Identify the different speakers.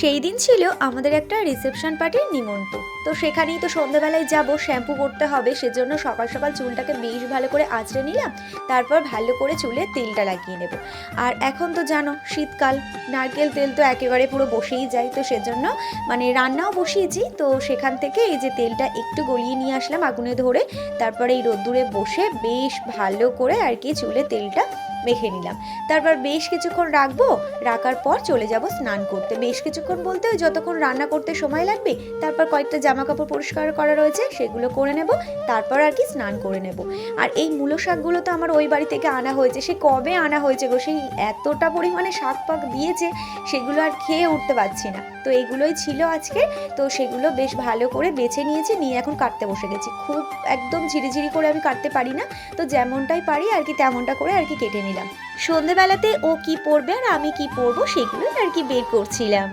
Speaker 1: সেই দিন ছিল আমাদের একটা রিসেপশন পার্টির নিমন্ত্রণ। তো সেখানেই তো সন্ধ্যাবেলায় যাব শ্যাম্পু করতে হবে, সেজন্য সকাল সকাল চুলটাকে বেশ ভালো করে আঁচড়ে নিলাম, তারপর ভালো করে চুলে তেলটা লাগিয়ে নেব। আর এখন তো জানো, শীতকাল, নারকেল তেল তো একেবারে পুরো বসেই যায়, তো সেজন্য মানে রান্নাও বসিয়েছি, তো সেখান থেকে এই যে তেলটা একটু গলিয়ে নিয়ে আসলাম আগুনে ধরে, তারপরে এই রোদ্দুরে বসে বেশ ভালো করে আর কি চুলে তেলটা মেখে নিলাম। তারপর বেশ কিছুক্ষণ রাখব, রাখার পর চলে যাব স্নান করতে। বেশ কিছুক্ষণ বলতে যতক্ষণ রান্না করতে সময় লাগবে, তারপর কয়েকটা জামা কাপড় পরিষ্কার করা রয়েছে, সেগুলো করে নেব, তারপর আর কি স্নান করে নেব। আর এই মূলো শাকগুলো তো আমার ওই বাড়ি থেকে আনা হয়েছে, সে কবে আনা হয়েছে গো? সেই এতটা পরিমাণে শাক পাক দিয়েছে, সেগুলো আর খেয়ে উঠতে পারছি না। তো এইগুলোই ছিল আজকে। তো সেগুলো বেশ ভালো করে বেছে নিয়েছি, নিয়ে এখন কাটতে বসে গেছি। খুব একদম ঝিরিঝিরি করে আমি কাটতে পারি না। তো যেমনটাই পারি আর কি তেমনটা করে আর কি কেটে নিলাম। সন্ধেবেলাতে ও কি পরবে আর আমি কি পরবো সেগুলোই আর কি বের করছিলাম।